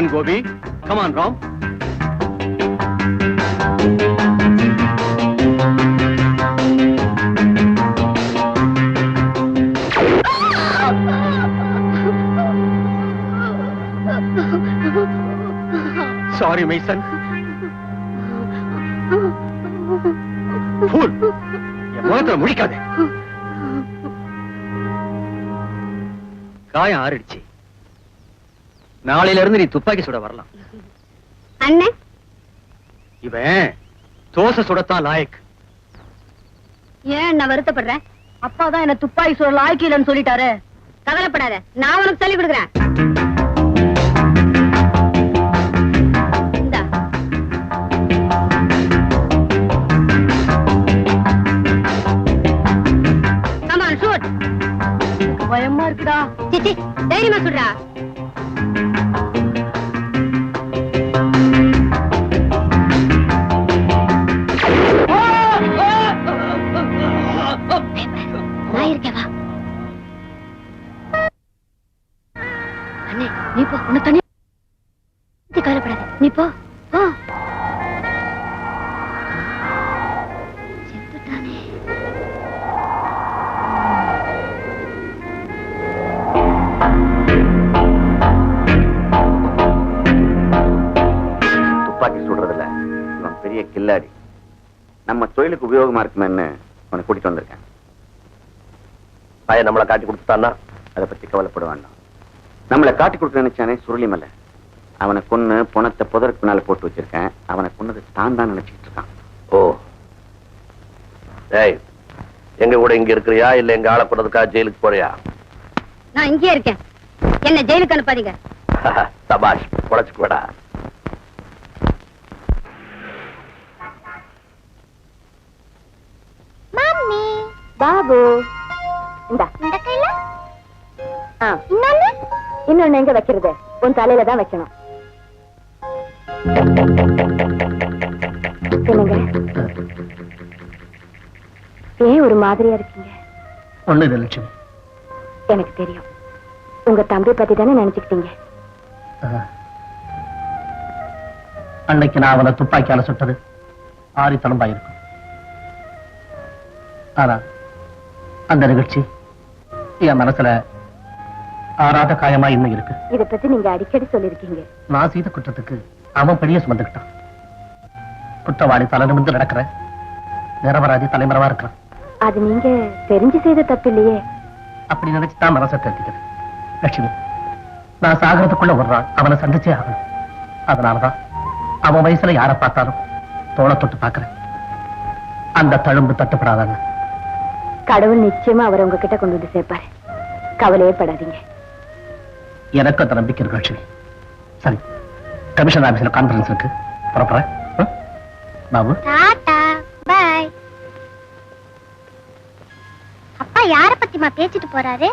done, Gobi. Come on, Ram. Sorry, my son. Fool. என் முகத்துல முடிக்காதே காயம் ஆறிடுச்சு நாளையில இருந்து நீ துப்பாக்கி சுட வரலாம். அண்ணன் இவன் தோசை சுடத்தான் லாயக். ஏன் நான் வருத்தப்படுறேன்? அப்பா தான் என்ன துப்பாக்கி சுட லாய்க்கிலன்னு சொல்லிட்டாரு. கவலைப்படாத நான் உனக்கு சொல்லி கொடுக்குறேன். பயமா இருக்குடா. சிச்சி தைரியமா சுடுறா தொழிலுக்கு உபயோகமா இருக்குமேன்னு அவனை கூட்டிட்டு வந்திருக்கேன். பையன் நம்மளை காட்டி கொடுத்துட்டான்னா அதை பத்தி கவலைப்பட வேண்டாம். நம்மளை காட்டி கொடுக்க நினைச்சானே சுருளிமலை. அவனை கொன்னு பணத்தை புதருக்கு பின்னால போட்டு வச்சிருக்கேன். அவனை கொன்னது தான் தான் நினைச்சிட்டு இருக்கான். ஓ. ஏய் எங்க கூட இங்க இருக்கிறியா? இல்ல எங்க ஆளை போறதுக்காக ஜெயிலுக்கு போறியா? நான் இங்கே இருக்கேன். என்ன ஜெயிலுக்கு அனுப்பாதீங்க. சபாஷ் பொழைச்சுக்குவடா பாபு. இந்த. இந்த கையில? இன்னொன்னு? இன்னொன்னு எங்க வைக்கிறது? உன் தலையில தான் வைக்கணும். ஏன் ஒரு மாதிரியா இருக்கீங்க? ஒண்ணு இல்லை லட்சுமி. எனக்கு தெரியும். உங்க தம்பி பத்தி தானே நினைச்சுக்கிட்டீங்க. அன்னைக்கு நான் அவனை துப்பாக்கியால சுட்டது. ஆரித்தனமா இருக்கும். ஆனா அந்த நிகழ்ச்சி என் மனசுல ஆறாத காயமா இன்னும் இருக்கு. இத பத்தி நீங்க அடிக்கடி சொல்லிருக்கீங்க நான் செய்த குற்றத்துக்கு அவன் பெரிய சுமந்துக்கிட்டான் குற்றவாளி தலை நிமிர்ந்து நடக்கிற நிரபராதி தலைமறைவா இருக்கிறான். அது நீங்க தெரிஞ்சு செய்த தப்பு இல்லையே அப்படி நினைச்சுதான் மனசை தேர்த்திக்கிறது லட்சுமி நான் சாகிறதுக்குள்ள ஒரு நாள் அவனை சந்திச்சே ஆகணும். அதனாலதான் அவன் வயசுல யாரை பார்த்தாலும் தோளை தொட்டு பார்க்கறேன். அந்த தழும்பு தட்டுப்படாதாங்க. கடவுள் நிச்சயமா அவரை உங்ககிட்ட கொண்டு வந்து சேர்ப்பாரு. கவலையே படாதீங்க. எனக்கு அந்த நம்பிக்கை இருக்கு லட்சுமி? சரி கமிஷன் ஆபீஸ்ல கான்பரன்ஸ் இருக்கு. புறப்படுறேன். ஆ? பாபு? டாடா பை அப்பா யார பத்திமா பேசிட்டு போறாரு?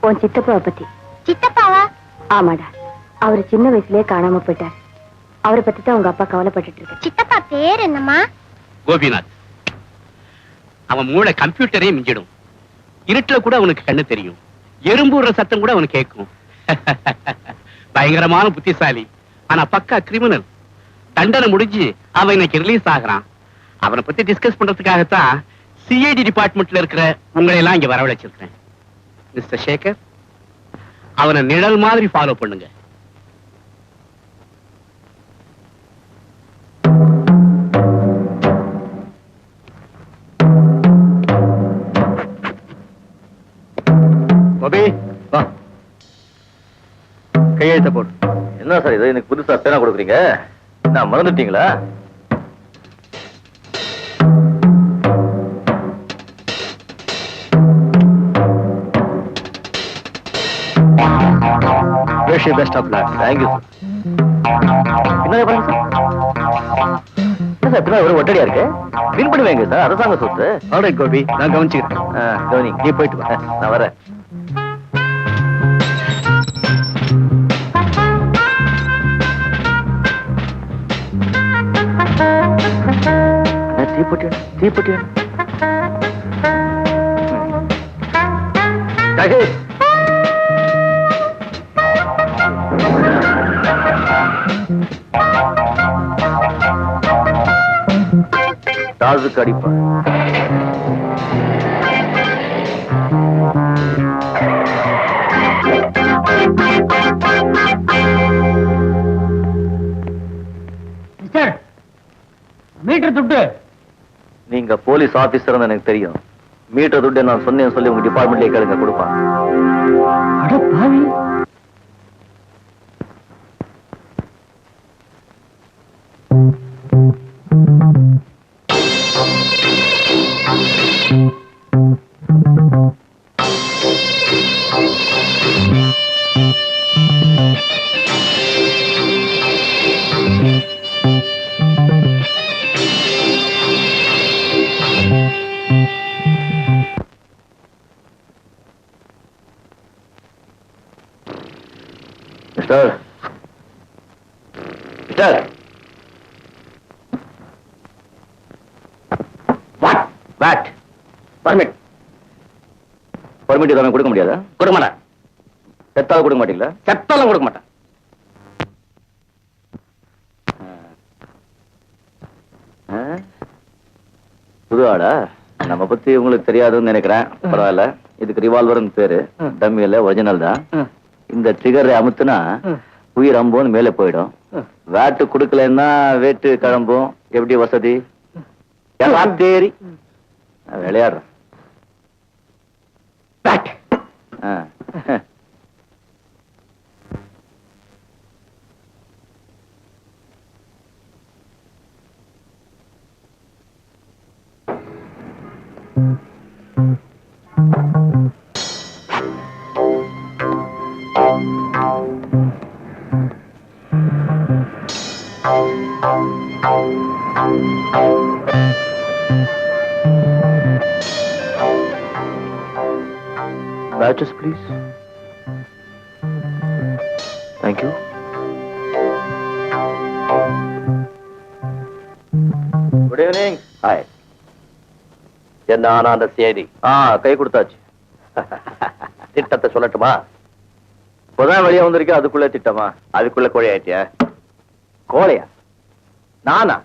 உன் சித்தப்பாவை பத்தி. சித்தப்பாவா? ஆமாடா. அவர் சின்ன வயசுலயே காணாம போயிட்டார். அவரை பத்தி தான் உங்க அப்பா கவலைப்பட்டுட்டு இருக்கு சித்தப்பா பேர் என்னம்மா? கோபிநாத். அவன் மூளை கம்ப்யூட்டரே மிஞ்சிடும். இருட்டுல கூட அவனுக்கு கண்ணு தெரியும். எறும்புற சத்தம் கூட அவனுக்கு கேட்கும். பயங்கரமான புத்திசாலி. ஆனா பக்கா கிரிமினல் தண்டனை முடிஞ்சு அவன் இன்னைக்கு ரிலீஸ் ஆகுறான். அவனை பத்தி டிஸ்கஸ் பண்றதுக்காகத்தான் சிஐடி டிபார்ட்மெண்ட்ல இருக்கிற உங்களை எல்லாம் இங்க வரவழைச்சிருக்கேன் மிஸ்டர் சேகர் அவனை நிழல் மாதிரி ஃபாலோ பண்ணுங்க. கோபி வா. கையெழுத்த போடு. என்ன சார் இது? எனக்கு புதுசா பேனா கொடுக்குறீங்க. நான் மறந்துட்டீங்களா? Wish you best of luck thank you sir என்ன பாருங்க சார் சார் ஒரு ஒட்டடியா இருக்கு? பின் பண்ணுவீங்க சார் அரசாங்க சொத்து. ஆல்ரைட் கோபி. நான் கவனிச்சுக்கிறேன். கவனி. நீ போயிட்டு வா. நான் வரேன். தீப்பட்டி தீப்பட்டி தாழ்வுக்கு மீட்டர் துட்டு. நீங்க போலீஸ் ஆபீசர் எனக்கு தெரியும் மீட்டர் துட்டு நான் சொன்னேன் சொல்லி உங்க டிபார்ட்மெண்ட்லயே கேளுங்க கொடுப்பான் Thank you. Mister. Mister. What what permit permit எதாவது கொடுக்க முடியாதா? கொடுக்க மாட்டேன். செத்தாலும் கொடுக்க மாட்டீங்களா? செத்தாலும் கொடுக்க மாட்டேன்? புது ஆடா நம்ம பத்தி உங்களுக்கு தெரியாதுன்னு நினைக்கிறேன். பரவாயில்ல. இதுக்கு ரிவால்வர்னு பேரு. டம்மி இல்ல ஒரிஜினல் தான். இந்த ட்ரிகரை அமுத்துனா உயிர் அம்போன்னு மேலே போயிடும். வேட்டு கொடுக்கலன்னா வேட்டு கிளம்பும். எப்படி வசதி? எல்லாம் தேறி. Please. Thank you. Good evening hi என்ன ஆனா அந்த செய்தி ஆ கை கொடுத்தாச்சு. திட்டத்தை சொல்லட்டுமா? இப்போதான் வெளியே வந்திருக்கேன் அதுக்குள்ள திட்டமா? அதுக்குள்ள கோழி ஆயிட்டியா? கோழையா? நானா?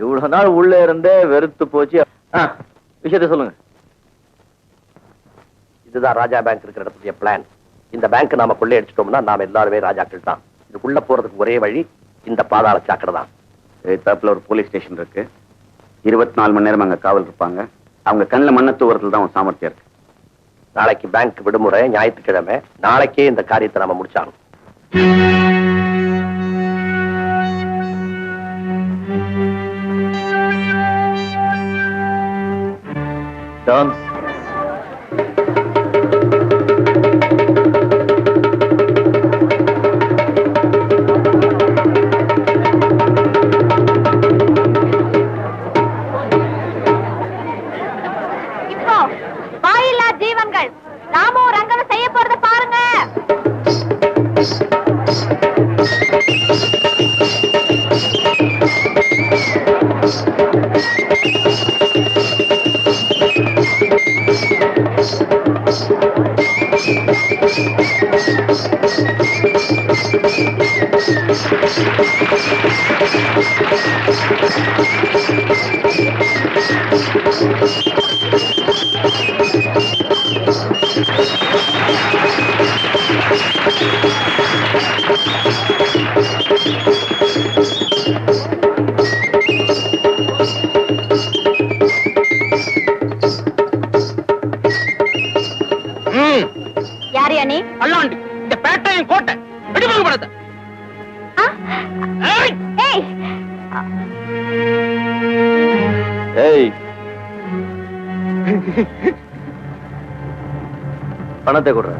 இவ்வளவு நாள் உள்ள இருந்தே வெறுத்து போச்சு. விஷயத்தை சொல்லுங்க. இதுதான் ராஜா பேங்க் இருக்கிற இடத்துடைய பிளான் இந்த பேங்க் நாம கொள்ளையடிச்சிட்டோம்னா நாம எல்லாருமே ராஜாக்கள் தான். இதுக்குள்ள போறதுக்கு ஒரே வழி இந்த பாதாள சாக்கடை தான். எதிர்த்தாப்புல ஒரு போலீஸ் ஸ்டேஷன் இருக்கு. இருபத்தி நாலு மணி நேரம் அங்க காவல் இருப்பாங்க. அவங்க கண்ணில் மண்ணை தூவறதுல தான் சாமர்த்தியம் இருக்கு. நாளைக்கு பேங்க் விடுமுறை ஞாயிற்றுக்கிழமை. நாளைக்கே இந்த காரியத்தை நாம முடிச்சாகணும். டான் இப்போ வாயில்லா ஜீவன்கள் ராமும் யார் நீ? அல்லாண்டு இந்த பேட்டையும் கோட்டை விடுமுறை படத்தை ஏய் ஏய். பணத்தை கொடுற.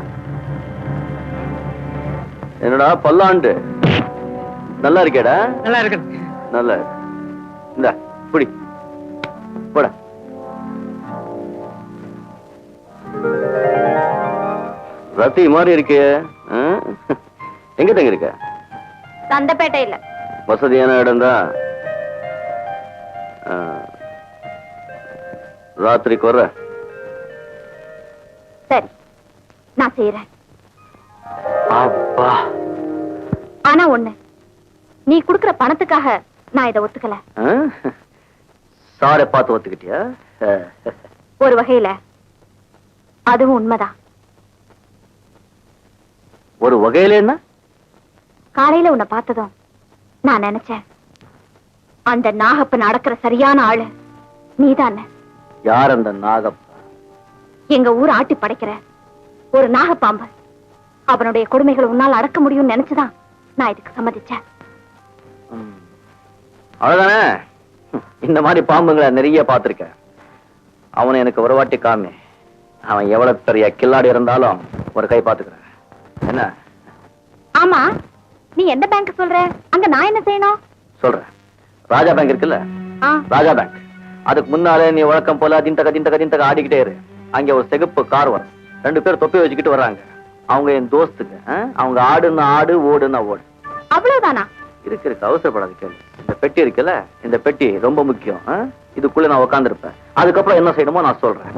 என்னடா பல்லாண்டு. நல்லா இருக்கேடா. நல்லா இருக்கு நல்லா இருக்கு. இந்தா புடி. போட. ரத்தி மாதிரி இருக்கே? எங்க தங்க இருக்க சந்தப்பேட்டை இல்ல வசதியான இடம் தான் ராத்திரிக்கு வர்ற. சரி நான் செய்யறேன் அப்பா. ஆனா ஒண்ணு நீ குடுக்கற பணத்துக்காக நான் இதை ஒத்துக்கல. சாரை பார்த்து ஒத்துக்கிட்டியா? ஒரு வகையில அதுவும் உண்மைதான். ஒரு வகையில என்ன? காலையில உன்னை பார்த்ததும் நான் நினைச்சேன். அந்த நாகப்ப நடக்கிற சரியான ஆளு நீதானே. யார் அந்த நாகப்பா? எங்க ஊர் ஆட்டி படைக்கிற ஒரு நாகப்பாம்பு. அவனுடைய கொடுமைகளை உன்னால் அடக்க முடியும்னு நினைச்சுதான் நான் இதுக்கு சம்மதிச்சேன். அவ்வளவுதானே இந்த மாதிரி பாம்புங்களை நிறைய பார்த்திருக்கேன் அவனை எனக்கு ஒரு வாட்டி காமி. அவன் எவ்வளவு பெரிய கில்லாடி இருந்தாலும் ஒரு கை பாத்துக்கிறேன் என்ன? ஆமா. நீ எந்த பேங்க் சொல்ற? அங்க நான் என்ன செய்யணும்? சொல்றேன். ராஜா பேங்க் இருக்குல்ல? ராஜா பேங்க் அதுக்கு முன்னாலே நீ வழக்கம் போல திண்டக திண்டக திண்டக ஆடிக்கிட்டே இரு. அங்க ஒரு சிகப்பு கார் வரும். ரெண்டு பேர் தொப்பி வச்சுக்கிட்டு வர்றாங்க. அவங்க என் தோஸ்துக்கு? அவங்க ஆடுன்னா ஆடு ஓடுன்னா ஓடு. அவ்வளவுதானா? இருக்கு இருக்கு. அவசரப்படாத கேளு. இந்த பெட்டி இருக்குல்ல? இந்த பெட்டி ரொம்ப முக்கியம்? இதுக்குள்ள நான் உட்காந்துருப்பேன் அதுக்கப்புறம் என்ன செய்யணுமோ நான் சொல்றேன்.